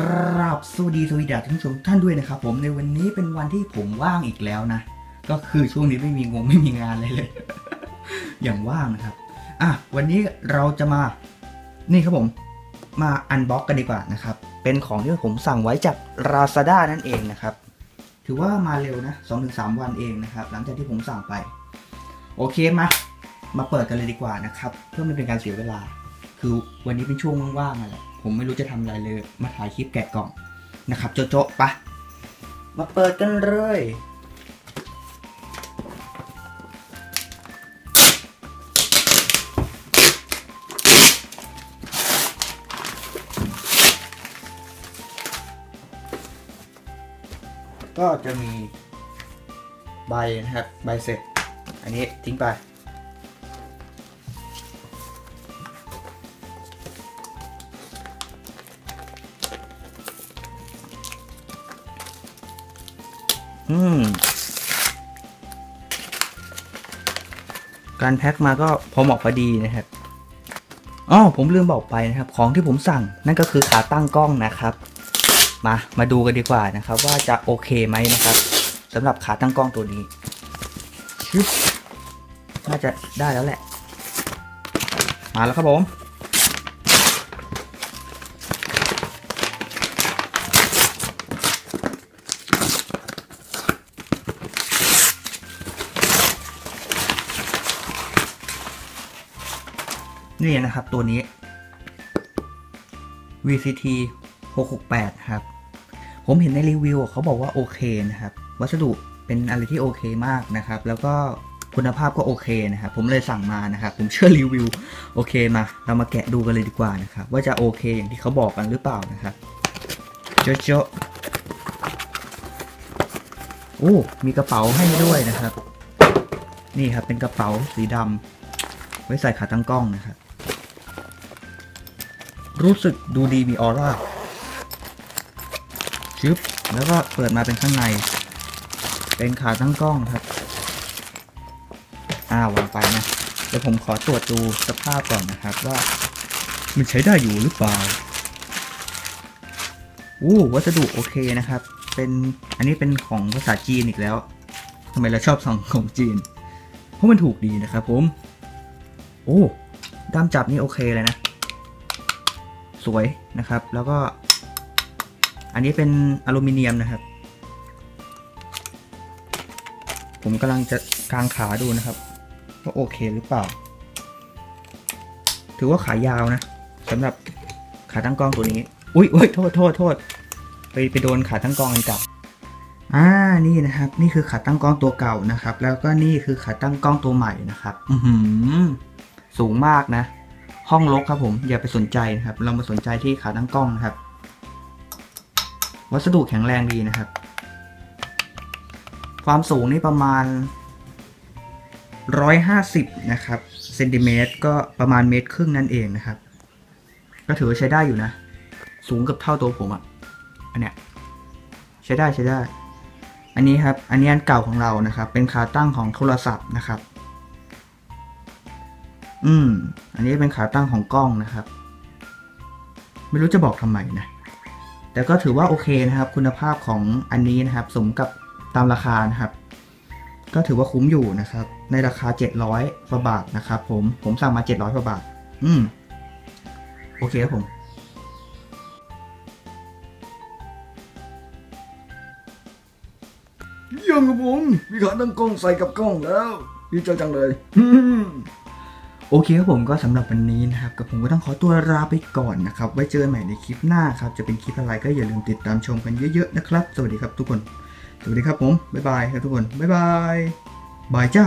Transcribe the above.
กราบสวัสดีสวัสดีท่านผู้ชมท่านด้วยนะครับผมในวันนี้เป็นวันที่ผมว่างอีกแล้วนะ ก็คือช่วงนี้ไม่มีงงไม่มีงานเลยเลย อย่างว่างนะครับ อะวันนี้เราจะมานี่ครับผมมาอันบ็อกกันดีกว่านะครับ เป็นของที่ผมสั่งไว้จาก Lazada นั่นเองนะครับ ถือว่ามาเร็วนะ2-3วันเองนะครับ หลังจากที่ผมสั่งไป โอเคมา มาเปิดกันเลยดีกว่านะครับ เพื่อไม่เป็นการเสียเวลา คือวันนี้เป็นช่วงว่างๆอะแหละผมไม่รู้จะทำอะไรเลย มาถ่ายคลิปแกะกล่องนะครับ โจ๊ะๆปะมาเปิดกันเลย ก็จะมีใบนะครับ ใบเสร็จ อันนี้ทิ้งไป อืม การแพ็คมาก็พอเหมาะพอดีนะครับอ๋อผมลืมบอกไปนะครับ ของที่ผมสั่งนั่นก็คือขาตั้งกล้องนะครับ มามาดูกันดีกว่านะครับ ว่าจะโอเคไหมนะครับสำหรับขาตั้งกล้องตัวนี้น่าจะได้แล้วแหละ มาแล้วครับผม นี่นะครับตัวนี้ VCT 668 ครับ ผมเห็นในรีวิวเขาบอกว่าโอเคนะครับ วัสดุเป็นอะไรที่โอเคมากนะครับ แล้วก็คุณภาพก็โอเคนะครับ ผมเลยสั่งมานะครับ ผมเชื่อรีวิวโอเคมา เรามาแกะดูกันเลยดีกว่านะครับ ว่าจะโอเคอย่างที่เขาบอกกันหรือเปล่านะครับเจ๊ะๆโอ้ มีกระเป๋าให้ด้วยนะครับ นี่ครับเป็นกระเป๋าสีดำ ไว้ใส่ขาตั้งกล้องนะครับ รู้สึกดูดีมีออร่าชึบแล้วก็เปิดมาเป็นข้างใน เป็นขาตั้งกล้องครับ อ่าวางไปนะเดี๋ยวผมขอตรวจดูสภาพก่อนนะครับว่ามันใช้ได้อยู่หรือเปล่าอู้วัสดุโอเคนะครับ เป็นอันนี้เป็นของภาษาจีนอีกแล้วทำไมเราชอบสั่งของจีน เพราะมันถูกดีนะครับผม โอ้ด้ามจับนี่โอเคเลยนะ สวยนะครับ แล้วก็ อันนี้เป็นอลูมิเนียมนะครับ ผมกำลังจะกางขาดูนะครับว่าโอเคหรือเปล่า ถือว่าขายาวนะสำหรับขาตั้งกล้องตัวนี้ อุ้ยอุ้ยโทษโทษโทษไปไปโดนขาตั้งกล้องกันจับอ่านี่นะครับ นี่คือขาตั้งกล้องตัวเก่านะครับ แล้วก็นี่คือขาตั้งกล้องตัวใหม่นะครับ อือหือ สูงมากนะ ห้องลกครับผมอย่าไปสนใจนะครับ เรามาสนใจที่ขาตั้งกล้องนะครับ วัสดุแข็งแรงดีนะครับ ความสูงนี่ประมาณ 150 นะครับเซนติเมตรก็ประมาณเมตรครึ่งนั่นเองนะครับ ก็ถือว่าใช้ได้อยู่นะ สูงเกับเท่าตัวผมอะ่ะอันเนี้ยใช้ได้ใช้ได้ อันนี้ครับ อันนี้อันเก่าของเรานะครับ เป็นขาตั้งของโทรศัพท์นะครับ อืม อันนี้เป็นขาตั้งของกล้องนะครับ ไม่รู้จะบอกทำไมนะ แต่ก็ถือว่าโอเคนะครับ คุณภาพของอันนี้นะครับ สมกับตามราคานะครับ ก็ถือว่าคุ้มอยู่นะครับ ในราคา 700กว่าบาทนะครับ ผม ผมสั่งมา 700กว่าบาท อืม โอเคครับผมเยี่ยมครับผมมีขาตั้งกล้องใส่กับกล้องแล้วดีใจจังเลย โอเคครับผมก็สำหรับวันนี้นะครับกับผมก็ต้องขอตัวลาไปก่อนนะครับ ไว้เจอกันใหม่ในคลิปหน้าครับ จะเป็นคลิปอะไรก็อย่าลืมติดตามชมกันเยอะๆนะครับ สวัสดีครับทุกคน สวัสดีครับผม บ๊ายบายครับทุกคน บ๊ายบาย บายจ้า